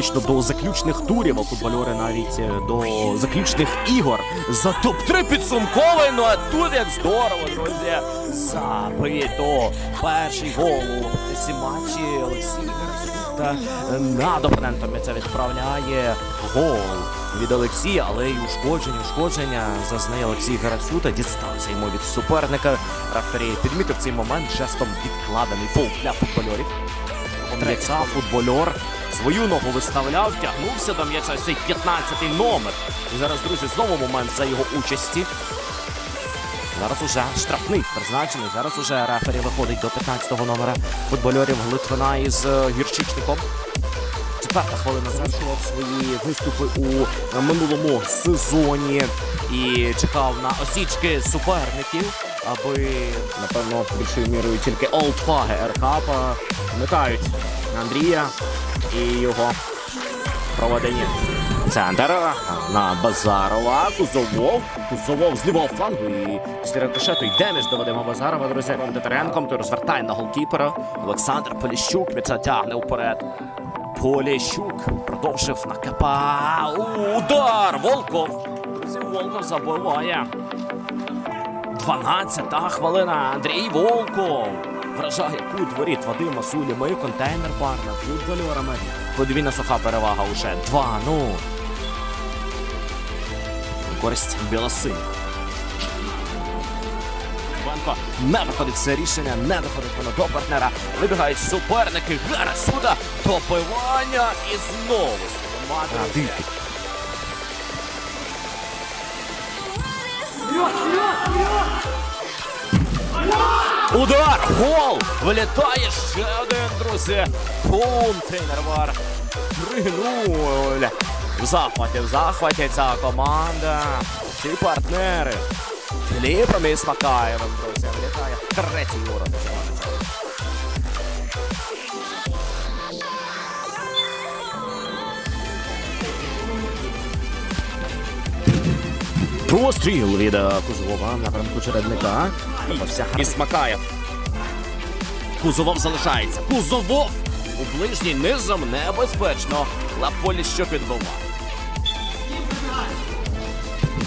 фактично до заключних турів, а футбольори навіть е, до заключних ігор. За топ-3 підсумковий, ну а тут як здорово, друзі. Забито перший гол у цій матчі Олексій Гарасюта над опонентом це відправляє гол від Олексія, але й ушкодження, ушкодження зазнає Олексій Гарасюта. Дістався йому від суперника. Рафері підмітив цей момент жестом відкладений фол для футбольорів. М'яча футбольор свою ногу виставляв, тягнувся до м'яча цей 15-й номер. І зараз, друзі, знову момент за його участі. Зараз уже штрафний призначений. Зараз уже рефері виходить до 15-го номера футбольорів Литвина із е, гірчичником. Четверта хвилина завершував свої виступи у минулому сезоні і чекав на осічки суперників, аби напевно більшою мірою тільки олдфаги РК вмикають Андрія і його проведення. Центр на Базарова. Кузовов. Кузовов з лівого флангу. І після рикошету йде між до Вадима Базарова. Друзі, Титаренком. Той розвертає на голкіпера. Олександр Поліщук. М'яча тягне вперед. Поліщук продовжив на КПА. Удар! Волков. Волков забиває. 12-та хвилина. Андрій Волков. Вражає кут воріт Вадима Суліми. Контейнер бар над футбольорами. Подвійна суха перевага уже 2-0. Користь білосинь. Банко не виходить це рішення, не доходить воно до партнера. Вибігають суперники. Гарасуда. Добивання і знову. Мати. Удар! Гол! Вилітає ще один, друзі. Бум! Тренер Вар. 3-0. В захваті, в захваті ця команда. Ці партнери. Філіпом і Смакаєвим, друзі. Вилітає третій ворот. Постріл від е, Кузова напрямку чередника. І Смакаєв. Кузовов залишається. Кузовов! У ближній низом небезпечно. Лаполі що підбиває.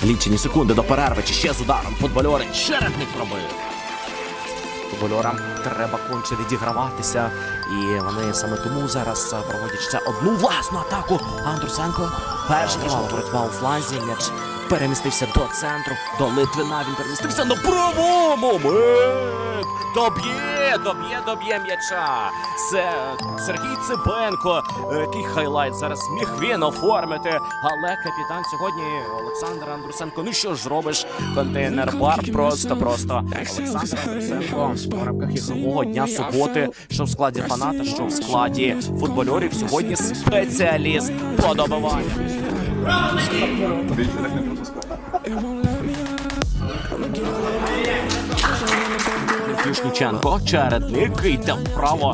Лічені секунди до перерви. Чи ще з ударом. Футбольори чередник пробив. Футбольорам треба конче відіграватися. І вони саме тому зараз е, проводять ще одну власну атаку. Андрусенко. Тривала боротьба у фланзі. М'яч перемістився до центру. До Литвина він перемістився на правому момент. Доб'є, доб'є, доб'є м'яча. Це Сергій Ципенко. Е, Який хайлайт зараз міг він оформити. Але капітан сьогодні Олександр Андрусенко. Ну що ж зробиш? Контейнер бар просто-просто. Олександр Андрусенко в рамках ігрового дня суботи, що в складі фаната, що в складі футбольорів. Сьогодні спеціаліст по добиванню. Ключниченко, чередник йде вправо.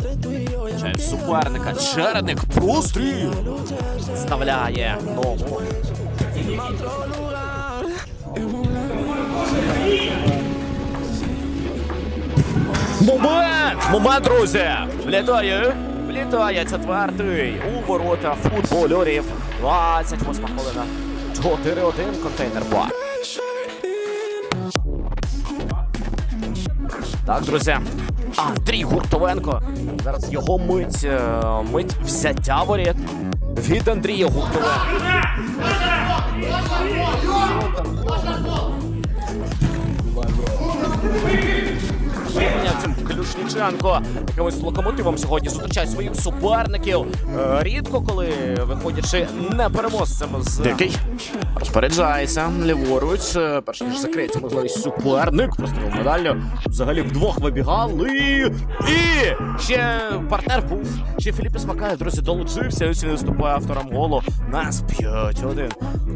Через суперника. Чередник простріл. Вставляє ногу. Момент! Момент, друзі! Влітає! Влітає четвертий у ворота футбольорів. 28 хвилина. 4-1 контейнер бар. Так, друзі. Андрій Гуртовенко. Зараз його мить, е, мить взяття воріт від Андрія Гуртовенка. Цим якимось локомотивом сьогодні зустрічає своїх суперників. Е, Рідко, коли виходячи не переможцем з Дикий розпоряджається ліворуч. Е, Перш ніж закриється можливість суперник. Простріл медаллю. Взагалі вдвох вибігали. І ще партнер був. Ще Філіп Смакаєв, друзі, долучився. Ось він виступає автором голу. Нас 5-1.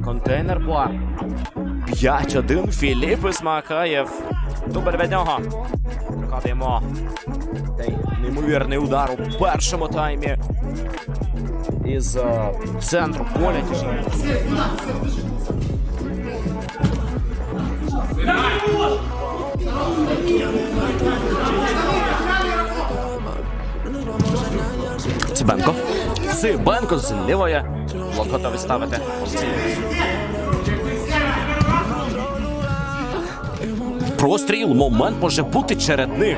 Контейнер бар. 5-1 Філіп Ісмакаєв. Дубль від нього. Пригадуємо цей неймовірний удар у першому таймі. Із е, центру поля. Цибенко. Цибенко з лівої. Блок готовий ставити. Простріл, момент може бути чередник.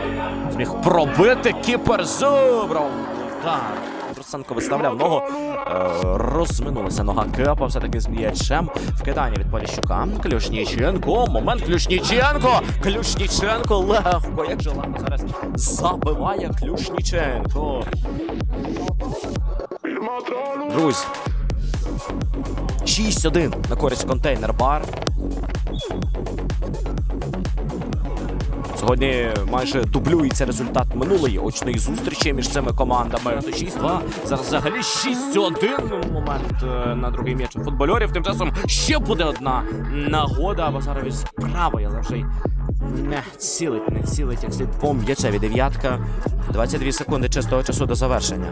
Зміг пробити кіпер Зубров. Так. Трусенко виставляв ногу. Е, розминулася нога Кепа все-таки з м'ячем. Вкидання від Поліщука. Клюшніченко. Момент Клюшніченко. Клюшніченко легко. Як же легко зараз забиває Клюшніченко. Друзі. 6-1 на користь контейнер бар. Сьогодні майже дублюється результат минулої очної зустрічі між цими командами. 6-2. Зараз взагалі 6-1 момент е, на другий м'яч футбольорів. Тим часом ще буде одна нагода. Базарові з правої, але вже й не цілить, не цілить, як слід по м'ячеві дев'ятка. 22 секунди чистого часу до завершення.